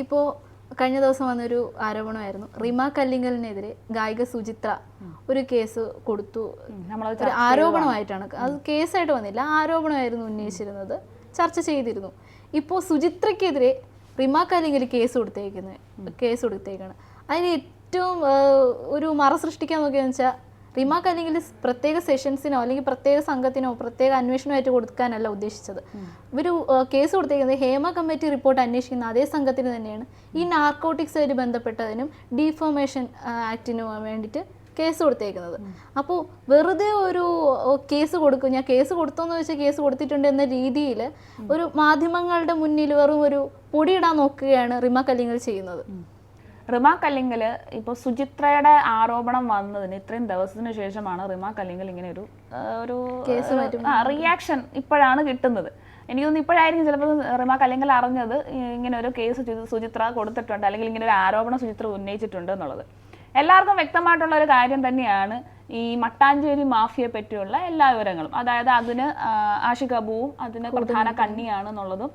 ഇപ്പോൾ കഴിഞ്ഞ ദിവസം വന്നൊരു ആരോപണമായിരുന്നു. റിമ കല്ലിങ്കലിനെതിരെ ഗായിക സുചിത്ര ഒരു കേസ് കൊടുത്തു. ഒരു ആരോപണമായിട്ടാണ്. അത് കേസായിട്ട് വന്നില്ല. ആരോപണമായിരുന്നു ഉന്നയിച്ചിരുന്നത്. ചർച്ച ചെയ്തിരുന്നു. ഇപ്പോൾ സുചിത്രയ്ക്കെതിരെ റിമ കല്ലിങ്കൽ കേസ് കൊടുത്തേക്കുന്നത് കേസ് കൊടുത്തേക്കാണ്. അതിന് ഏറ്റവും ഒരു മറ സൃഷ്ടിക്കാൻ നോക്കിയെന്ന് വെച്ചാൽ റിമ അല്ലെങ്കിൽ പ്രത്യേക സെഷൻസിനോ അല്ലെങ്കിൽ പ്രത്യേക സംഘത്തിനോ പ്രത്യേക അന്വേഷണമായിട്ട് കൊടുക്കാനല്ല ഉദ്ദേശിച്ചത്. ഇവർ കേസ് കൊടുത്തേക്കുന്നത് ഹേമ കമ്മിറ്റി റിപ്പോർട്ട് അന്വേഷിക്കുന്ന അതേ സംഘത്തിന് തന്നെയാണ്. ഈ നാർക്കോട്ടിക്സുമായിട്ട് ബന്ധപ്പെട്ടതിനും ഡീഫോമേഷൻ ആക്ടിനും വേണ്ടിയിട്ട് കേസ് കൊടുത്തേക്കുന്നത്. അപ്പോൾ വെറുതെ ഒരു കേസ് കൊടുക്കും ഞാൻ കേസ് കൊടുത്തോന്ന് വെച്ചാൽ കേസ് കൊടുത്തിട്ടുണ്ട് എന്ന രീതിയിൽ ഒരു മാധ്യമങ്ങളുടെ മുന്നിൽ വെറും ഒരു പൊടിയിടാൻ നോക്കുകയാണ് റിമ കല്ലിങ്ങൽ ചെയ്യുന്നത്. റിമ കല്ലിങ്കൽ ഇപ്പോൾ സുചിത്രയുടെ ആരോപണം വന്നതിന് ഇത്രയും ദിവസത്തിന് ശേഷമാണ് റിമ കല്ലിങ്കൽ ഇങ്ങനെ ഒരു ഒരു റിയാക്ഷൻ ഇപ്പോഴാണ് കിട്ടുന്നത്. എനിക്ക് തോന്നുന്നു ഇപ്പോഴായിരിക്കും ചിലപ്പോൾ റിമ കല്ലിങ്കൽ അറിഞ്ഞത് ഇങ്ങനെ ഒരു കേസ് സുചിത്ര കൊടുത്തിട്ടുണ്ട്. അല്ലെങ്കിൽ ഇങ്ങനെ ഒരു ആരോപണം സുചിത്ര ഉന്നയിച്ചിട്ടുണ്ട് എന്നുള്ളത്. എല്ലാവർക്കും വ്യക്തമായിട്ടുള്ള ഒരു കാര്യം തന്നെയാണ് ഈ മട്ടാഞ്ചേരി മാഫിയെ പറ്റിയുള്ള എല്ലാ വിവരങ്ങളും. അതായത് അതിന് ആഷിഖ് അബുവും അതിന് പ്രധാന കണ്ണിയാണെന്നുള്ളതും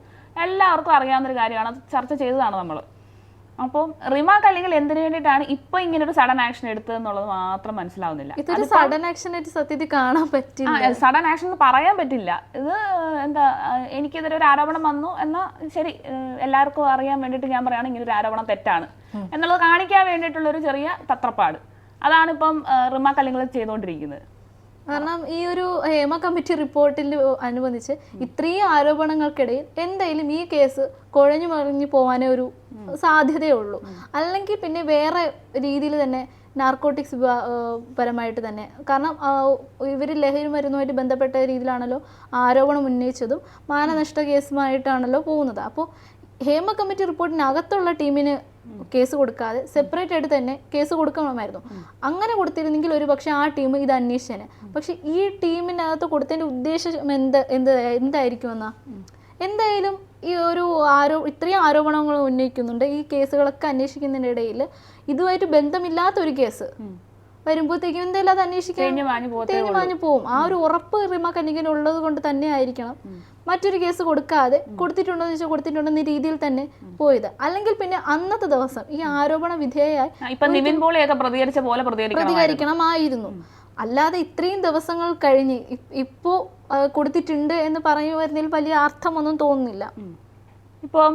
എല്ലാവർക്കും അറിയാവുന്ന ഒരു കാര്യമാണ്. അത് ചർച്ച ചെയ്തതാണ് നമ്മൾ അപ്പോൾ റിമാർക്ക് അല്ലെങ്കിൽ എന്തിനു വേണ്ടിയിട്ടാണ് ഇപ്പൊ ഇങ്ങനെ ഒരു സഡൻ ആക്ഷൻ എടുത്തതെന്നുള്ളത് മാത്രം മനസ്സിലാവുന്നില്ല. ഇതൊരു സഡൻ ആക്ഷൻ ആയിട്ട് സത്യത്തിൽ കാണാൻ പറ്റില്ല. സഡൻ ആക്ഷൻ എന്ന് പറയാൻ പറ്റില്ല. ഇത് എന്താ എനിക്കെതിരെ ഒരു ആരോപണം വന്നു എന്നാ ശരി എല്ലാവർക്കും അറിയാൻ വേണ്ടിയിട്ട് ഞാൻ പറയുകയാണ് ഇങ്ങനെ ഒരു ആരോപണം തെറ്റാണ്. എന്നുള്ളത് കാണിക്കാൻ വേണ്ടിയിട്ടുള്ള ഒരു ചെറിയ തത്രപ്പാട്. അതാണ് ഇപ്പം റിമാക്ക് അല്ലെങ്കിൽ ചെയ്തുകൊണ്ടിരിക്കുന്നത്. കാരണം ഈ ഒരു ഹേമ കമ്മിറ്റി റിപ്പോർട്ടിൽ അനുബന്ധിച്ച് ഇത്രയും ആരോപണങ്ങൾക്കിടയിൽ എന്തായാലും ഈ കേസ് കുഴഞ്ഞു മറിഞ്ഞു പോകാനേ ഒരു സാധ്യതയുള്ളൂ. അല്ലെങ്കിൽ പിന്നെ വേറെ രീതിയിൽ തന്നെ നാർക്കോട്ടിക്സ് പരമായിട്ട് തന്നെ. കാരണം ഇവർ ലഹരി മരുന്നുമായിട്ട് ബന്ധപ്പെട്ട രീതിയിലാണല്ലോ ആരോപണം ഉന്നയിച്ചതും മാനനഷ്ട കേസുമായിട്ടാണല്ലോ പോകുന്നത്. അപ്പോൾ ഹേമ കമ്മിറ്റി റിപ്പോർട്ടിനകത്തുള്ള ടീമിന് കേസ് കൊടുക്കാതെ സെപ്പറേറ്റ് ആയിട്ട് തന്നെ കേസ് കൊടുക്കണമായിരുന്നു. അങ്ങനെ കൊടുത്തിരുന്നെങ്കിൽ ഒരു പക്ഷേ ആ ടീം ഇത് അന്വേഷിച്ചേനെ. പക്ഷെ ഈ ടീമിനകത്ത് കൊടുത്തതിന്റെ ഉദ്ദേശം എന്ത് എന്ത് എന്തായിരിക്കും എന്നാ? എന്തായാലും ഈ ഒരു ആരോ ഇത്രയും ആരോപണങ്ങൾ ഉന്നയിക്കുന്നുണ്ട്. ഈ കേസുകളൊക്കെ അന്വേഷിക്കുന്നതിനിടയിൽ ഇതുമായിട്ട് ബന്ധമില്ലാത്ത ഒരു കേസ് വരുമ്പോഴത്തേക്കും എന്തായാലും അത് അന്വേഷിക്കാൻ തേഞ്ഞു മാഞ്ഞു പോവും. ആ ഒരു ഉറപ്പ് റിമ കന്നികന് ഉള്ളത് കൊണ്ട് തന്നെ ആയിരിക്കണം. മറ്റൊരു കേസ് കൊടുക്കാതെ കൊടുത്തിട്ടുണ്ടോ എന്ന് വെച്ചാൽ കൊടുത്തിട്ടുണ്ടെന്ന രീതിയിൽ തന്നെ പോയത്. അല്ലെങ്കിൽ പിന്നെ അന്നത്തെ ദിവസം ഈ ആരോപണ വിധേയായി ഇപ്പൊ നിവിൻ പോളിയൊക്കെ പ്രതികരിച്ച പോലെ പ്രതികരിക്കണം പ്രതികരിക്കണമായിരുന്നു അല്ലാതെ ഇത്രയും ദിവസങ്ങൾ കഴിഞ്ഞ് ഇപ്പോ കൊടുത്തിട്ടുണ്ട് എന്ന് പറഞ്ഞു വരുന്നതിൽ വലിയ അർത്ഥമൊന്നും തോന്നുന്നില്ല. ഇപ്പം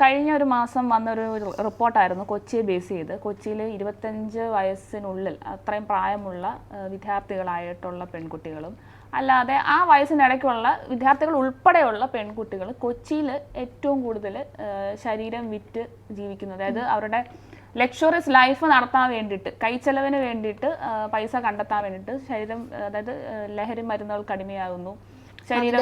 കഴിഞ്ഞ ഒരു മാസം വന്നൊരു റിപ്പോർട്ടായിരുന്നു കൊച്ചിയെ ബേസ് ചെയ്ത്. കൊച്ചിയിൽ ഇരുപത്തഞ്ച് വയസ്സിനുള്ളിൽ അത്രയും പ്രായമുള്ള വിദ്യാർത്ഥികളായിട്ടുള്ള പെൺകുട്ടികളും അല്ലാതെ ആ വയസ്സിനിടയ്ക്കുള്ള വിദ്യാർത്ഥികൾ ഉൾപ്പെടെയുള്ള പെൺകുട്ടികൾ കൊച്ചിയിൽ ഏറ്റവും കൂടുതൽ ശരീരം വിറ്റ് ജീവിക്കുന്നത്. അതായത് അവരുടെ ലക്ഷറിയസ് ലൈഫ് നടത്താൻ വേണ്ടിയിട്ട് കൈച്ചെലവിന് വേണ്ടിയിട്ട് പൈസ കണ്ടെത്താൻ വേണ്ടിയിട്ട് ശരീരം അതായത് ലഹരി മരുന്നുകൾ അടിമയാകുന്നു ശരീരം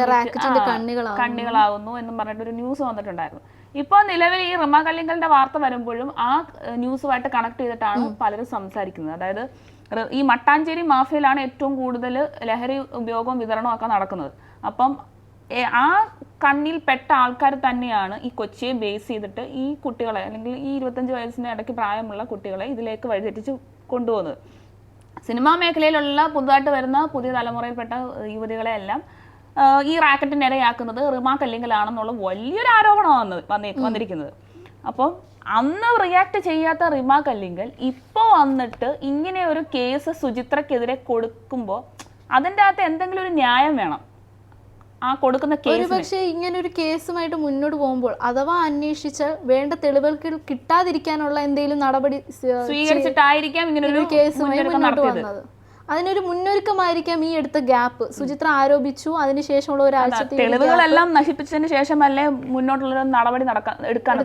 കണ്ണികളാവുന്നു. എന്നും പറഞ്ഞിട്ട് ഒരു ന്യൂസ് വന്നിട്ടുണ്ടായിരുന്നു. ഇപ്പോൾ നിലവിൽ ഈ റിമ കല്ലിങ്കലിന്റെ വാർത്ത വരുമ്പോഴും ആ ന്യൂസുമായിട്ട് കണക്ട് ചെയ്തിട്ടാണ് പലരും സംസാരിക്കുന്നത്. അതായത് ഈ മട്ടാഞ്ചേരി മാഫിയയിലാണ് ഏറ്റവും കൂടുതൽ ലഹരി ഉപയോഗവും വിതരണവും ഒക്കെ നടക്കുന്നത്. അപ്പം ആ കണ്ണിൽ പെട്ട ആൾക്കാർ തന്നെയാണ് ഈ കൊച്ചിയെ ബേസ് ചെയ്തിട്ട് ഈ കുട്ടികളെ അല്ലെങ്കിൽ ഈ ഇരുപത്തഞ്ച് വയസ്സിന് ഇടയ്ക്ക് പ്രായമുള്ള കുട്ടികളെ ഇതിലേക്ക് വഴിതെറ്റിച്ച് കൊണ്ടുപോകുന്നത്. സിനിമാ മേഖലയിലുള്ള പുതുതായിട്ട് വരുന്ന പുതിയ തലമുറയിൽപ്പെട്ട യുവതികളെയെല്ലാം യുവതികളെ എല്ലാം ഏഹ്, ഈ റാക്കറ്റിന് ഇരയാക്കുന്നത് അല്ലെങ്കിൽ ആണെന്നുള്ള വലിയൊരു ആരോപണമാണ് വന്നത് വന്നേ വന്നിരിക്കുന്നത്. അപ്പം അന്ന് റിയാക്ട് ചെയ്യാത്ത റിമാക്ക് അല്ലെങ്കിൽ ഇപ്പോൾ വന്നിട്ട് ഇങ്ങനെ ഒരു കേസ് സുചിത്രക്കെതിരെ കൊടുക്കുമ്പോൾ അതിന്റെ അകത്ത് എന്തെങ്കിലും ഒരു ന്യായം വേണം. ആ കൊടുക്കുന്ന കേസ് പക്ഷേ ഇങ്ങനെ ഒരു കേസുമായിട്ട് മുന്നോട്ട് പോകുമ്പോൾ അഥവാ അന്വേഷിച്ച് വേണ്ട തെളിവുകൾ കിട്ടാതിരിക്കാനുള്ള എന്തെങ്കിലും നടപടി സ്വ- സ്വീകരിച്ചിട്ടായിരിക്കാം ഇങ്ങനെ ഒരു കേസ് മുന്നോട്ട് വന്നത്. അതിനൊരു മുന്നൊരുക്കമായിരിക്കാം ഈ എടുത്ത ഗ്യാപ്പ്. സുചിത്ര ആരോപിച്ചു അതിനുശേഷമുള്ള ഒരാഴ്ച തെളിവുകളെല്ലാം നശിപ്പിച്ചതിന് ശേഷമല്ലേ മുന്നോട്ടുള്ള നടപടി നടക്കാൻ എടുക്കാൻ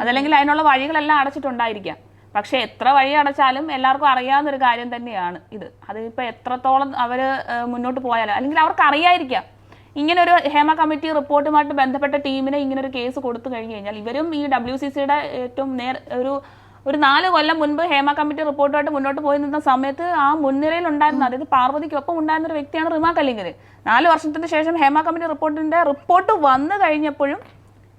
അതല്ലെങ്കിൽ അതിനുള്ള വഴികളെല്ലാം അടച്ചിട്ടുണ്ടായിരിക്കാം. പക്ഷെ എത്ര വഴി അടച്ചാലും എല്ലാവർക്കും അറിയാവുന്ന ഒരു കാര്യം തന്നെയാണ് ഇത്. അതിപ്പോ എത്രത്തോളം അവർ മുന്നോട്ട് പോയാലും അല്ലെങ്കിൽ അവർക്ക് അറിയായിരിക്കാം ഇങ്ങനെ ഒരു ഹേമ കമ്മിറ്റി റിപ്പോർട്ടുമായിട്ട് ബന്ധപ്പെട്ട ടീമിനെ ഇങ്ങനെ ഒരു കേസ് കൊടുത്തു കഴിഞ്ഞു കഴിഞ്ഞാൽ ഇവരും ഈ ഡബ്ല്യു സി സിയുടെ ഏറ്റവും നേർ ഒരു ഒരു നാല് കൊല്ലം മുൻപ് ഹേമ കമ്മിറ്റി റിപ്പോർട്ടുമായിട്ട് മുന്നോട്ട് പോയി നിന്ന സമയത്ത് ആ മുൻനിരയിൽ ഉണ്ടായിരുന്ന അതായത് പാർവതിക്കൊപ്പം ഉണ്ടായിരുന്ന ഒരു വ്യക്തിയാണ് റിമ കല്ലിങ്കര് നാല് വർഷത്തിന് ശേഷം ഹേമ കമ്മിറ്റി റിപ്പോർട്ടിന്റെ റിപ്പോർട്ട് വന്നു കഴിഞ്ഞപ്പോഴും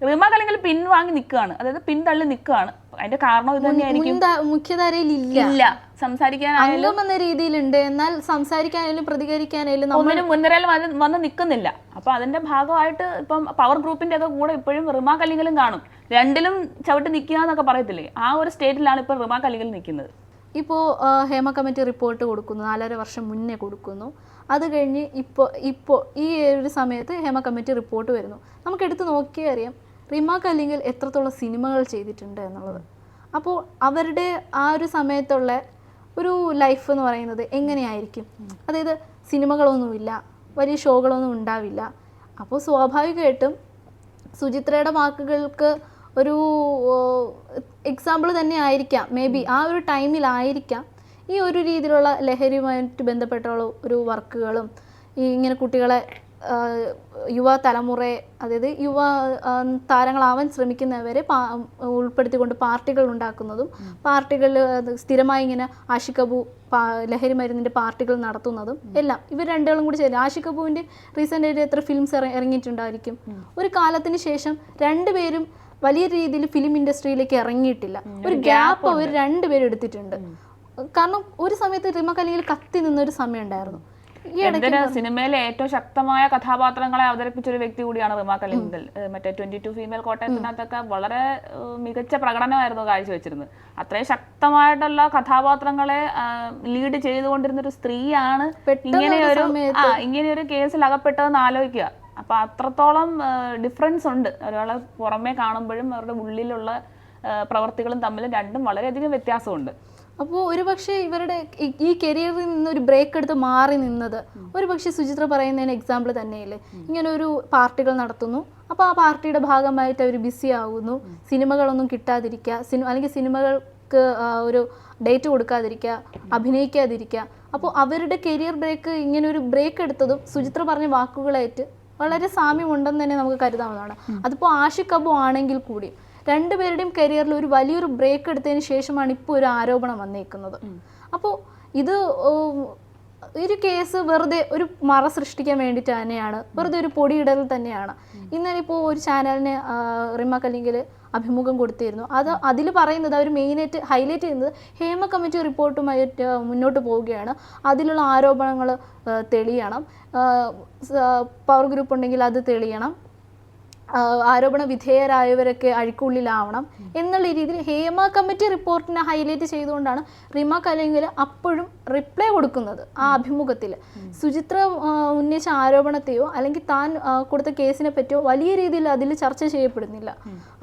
റിമ കലിങ്കൽ പിൻവാങ്ങി നിൽക്കുകയാണ് അതായത് പിന്തള്ളി നിൽക്കുകയാണ് അതിന്റെ കാരണം ഇത് തന്നെയായിരിക്കും. മുഖ്യധാരയിൽ ഇല്ല. സംസാരിക്കാനായാലും എന്ന രീതിയിലുണ്ട്. എന്നാൽ സംസാരിക്കാനായാലും പ്രതികരിക്കാനായാലും ഒന്നിനും മുൻനിരയിൽ വന്ന് നിൽക്കുന്നില്ല അപ്പൊ അതിന്റെ ഭാഗമായിട്ട് ഇപ്പം പവർ ഗ്രൂപ്പിന്റെ ഒക്കെ കൂടെ ഇപ്പോഴും റിമ കലിങ്കലും കാണും. രണ്ടിലും ചവിട്ടി നിൽക്കുക എന്നൊക്കെ പറയത്തില്ലേ? ആ ഒരു സ്റ്റേറ്റിലാണ് ഇപ്പൊ റിമ കലിങ്കൽ നിൽക്കുന്നത്. ഇപ്പോ ഹേമ കമ്മിറ്റി റിപ്പോർട്ട് കൊടുക്കുന്നു. നാലര വർഷം മുന്നേ കൊടുക്കുന്നു. അത് കഴിഞ്ഞ് ഇപ്പോൾ ഇപ്പോൾ ഈ ഒരു സമയത്ത് ഹേമ കമ്മിറ്റി റിപ്പോർട്ട് വരുന്നു. നമുക്ക് എടുത്ത് നോക്കിയാൽ അറിയാം. റിമ അല്ലെങ്കിൽ എത്രത്തോളം സിനിമകൾ ചെയ്തിട്ടുണ്ട് എന്നുള്ളത്. അപ്പോൾ അവരുടെ ആ ഒരു സമയത്തുള്ള ഒരു ലൈഫ് എന്ന് പറയുന്നത് എങ്ങനെയായിരിക്കും? അതായത് സിനിമകളൊന്നുമില്ല വലിയ ഷോകളൊന്നും ഉണ്ടാവില്ല. അപ്പോൾ സ്വാഭാവികമായിട്ടും സുചിത്രയുടെ വാക്കുകൾക്ക് ഒരു എക്സാമ്പിൾ തന്നെ ആയിരിക്കാം. മേ ബി ആ ഒരു ടൈമിലായിരിക്കാം ഈ ഒരു രീതിയിലുള്ള ലഹരിയുമായിട്ട് ബന്ധപ്പെട്ടുള്ള ഒരു വർക്കുകളും ഈ ഇങ്ങനെ കുട്ടികളെ ആ, യുവ തലമുറയെ അതായത് യുവ താരങ്ങളാവാൻ ശ്രമിക്കുന്നവരെ ഉൾപ്പെടുത്തിക്കൊണ്ട് പാർട്ടികൾ ഉണ്ടാക്കുന്നതും പാർട്ടികളിൽ സ്ഥിരമായി ഇങ്ങനെ പാ ലഹരി മരുന്നിന്റെ പാർട്ടികൾ നടത്തുന്നതും എല്ലാം. ഇവർ രണ്ടുകളും കൂടി ചേരും ആഷിക്കബുവിന്റെ റീസെന്റ് ആയിട്ട് എത്ര ഫിലിംസ് ഇറങ്ങിയിട്ടുണ്ടായിരിക്കും. ഒരു കാലത്തിന് ശേഷം രണ്ടുപേരും വലിയ രീതിയിൽ ഫിലിം ഇൻഡസ്ട്രിയിലേക്ക് ഇറങ്ങിയിട്ടില്ല. ഒരു ഗ്യാപ്പ് അവർ രണ്ടുപേരും എടുത്തിട്ടുണ്ട്. കാരണം ഒരു സമയത്ത് റിമ കലിയിൽ കത്തി നിന്നൊരു സമയം ഉണ്ടായിരുന്നു എന്തിന് സിനിമയിലെ ഏറ്റവും ശക്തമായ കഥാപാത്രങ്ങളെ അവതരിപ്പിച്ച ഒരു വ്യക്തി കൂടിയാണ് റിമാ കലിംഗൽ. മറ്റേ ട്വന്റി ടു ഫീമെയിൽ കോട്ടയത്തിനകത്തൊക്കെ വളരെ മികച്ച പ്രകടനമായിരുന്നു കാഴ്ചവെച്ചിരുന്നത്. അത്രയും ശക്തമായിട്ടുള്ള കഥാപാത്രങ്ങളെ ലീഡ് ചെയ്തുകൊണ്ടിരുന്ന ഒരു സ്ത്രീയാണ് ഇങ്ങനെയൊരു ആ ഇങ്ങനെ ഒരു കേസിൽ അകപ്പെട്ടതെന്ന് ആലോചിക്കുക. അപ്പൊ അത്രത്തോളം ഡിഫറൻസ് ഉണ്ട്. ഒരാളെ പുറമേ കാണുമ്പോഴും അവരുടെ ഉള്ളിലുള്ള പ്രവർത്തികളും തമ്മിൽ രണ്ടും വളരെയധികം വ്യത്യാസമുണ്ട്. അപ്പോൾ ഒരുപക്ഷെ ഇവരുടെ ഈ- കരിയറിൽ നിന്ന് ഒരു ബ്രേക്ക് എടുത്ത് മാറി നിന്നത്. ഒരുപക്ഷെ സുചിത്ര പറയുന്നതിന് എക്സാമ്പിൾ തന്നെയല്ലേ? ഇങ്ങനെ ഒരു പാർട്ടികൾ നടത്തുന്നു. അപ്പോൾ ആ പാർട്ടിയുടെ ഭാഗമായിട്ട് അവർ ബിസി ആകുന്നു സിനിമകളൊന്നും കിട്ടാതിരിക്കുക. സിനിമ അല്ലെങ്കിൽ സിനിമകൾക്ക് ഒരു ഡേറ്റ് കൊടുക്കാതിരിക്കുക. അഭിനയിക്കാതിരിക്കുക. അപ്പോൾ അവരുടെ കരിയർ ബ്രേക്ക് ഇങ്ങനെ ഒരു ബ്രേക്ക് എടുത്തതും സുചിത്ര പറഞ്ഞ വാക്കുകളായിട്ട് വളരെ സാമ്യമുണ്ടെന്ന് തന്നെ നമുക്ക് കരുതാവുന്നതാണ്. അതിപ്പോൾ അബു ആണെങ്കിൽ കൂടി രണ്ടുപേരുടെയും കരിയറിൽ ഒരു വലിയൊരു ബ്രേക്ക് എടുത്തതിന് ശേഷമാണ് ഇപ്പോൾ ഒരു ആരോപണം വന്നേക്കുന്നത്. അപ്പോൾ ഇത് ഒരു കേസ് വെറുതെ ഒരു മറ സൃഷ്ടിക്കാൻ വേണ്ടിയിട്ട് തന്നെയാണ്. വെറുതെ ഒരു പൊടിയിടൽ തന്നെയാണ്. ഇന്നലെ ഇപ്പോൾ ഒരു ചാനലിന് റിമ കല്ലിങ്കിൽ അഭിമുഖം കൊടുത്തിരുന്നു. അത് അതിൽ പറയുന്നത് അവർ മെയിനായിട്ട് ഹൈലൈറ്റ് ചെയ്യുന്നത് ഹേമ കമ്മിറ്റി റിപ്പോർട്ടുമായിട്ട് മുന്നോട്ട് പോവുകയാണ്. അതിലുള്ള ആരോപണങ്ങൾ തെളിയണം. പവർ ഗ്രൂപ്പ് ഉണ്ടെങ്കിൽ അത് തെളിയണം. ആരോപണ വിധേയരായവരൊക്കെ അഴിക്കുള്ളിലാവണം എന്നുള്ള രീതിയിൽ ഹേമ കമ്മിറ്റി റിപ്പോർട്ടിനെ ഹൈലൈറ്റ് ചെയ്തുകൊണ്ടാണ് റിമ അല്ലെങ്കിൽ അപ്പോഴും റിപ്ലൈ കൊടുക്കുന്നത് ആ അഭിമുഖത്തിൽ. സുചിത്ര ഉന്നയിച്ച ആരോപണത്തെയോ അല്ലെങ്കിൽ താൻ കൊടുത്ത കേസിനെ പറ്റിയോ വലിയ രീതിയിൽ അതിൽ ചർച്ച ചെയ്യപ്പെടുന്നില്ല.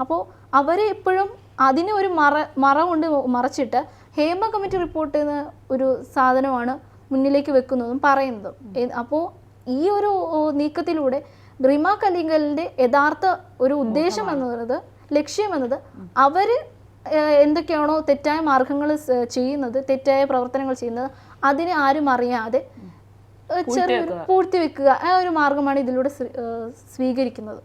അപ്പോൾ അവരെ എപ്പോഴും അതിനെ ഒരു മറ മറ കൊണ്ട് മറച്ചിട്ട് ഹേമ കമ്മിറ്റി റിപ്പോർട്ട് എന്ന ഒരു സാധനമാണ് മുന്നിലേക്ക് വെക്കുന്നതും പറയുന്നതും. അപ്പോൾ ഈ ഒരു നീക്കത്തിലൂടെ റിമ കലിംഗലിന്റെ യഥാർത്ഥ ഒരു ഉദ്ദേശം എന്നത് ലക്ഷ്യം എന്നത് അവർ എന്തൊക്കെയാണോ തെറ്റായ മാർഗങ്ങൾ ചെയ്യുന്നത് തെറ്റായ പ്രവർത്തനങ്ങൾ ചെയ്യുന്നത് അതിനെ ആരും അറിയാതെ ചെറിയൊരു പൂഴ്ത്തിവെക്കുക ആ ഒരു മാർഗമാണ് ഇതിലൂടെ സ്വീ- സ്വീകരിക്കുന്നത്.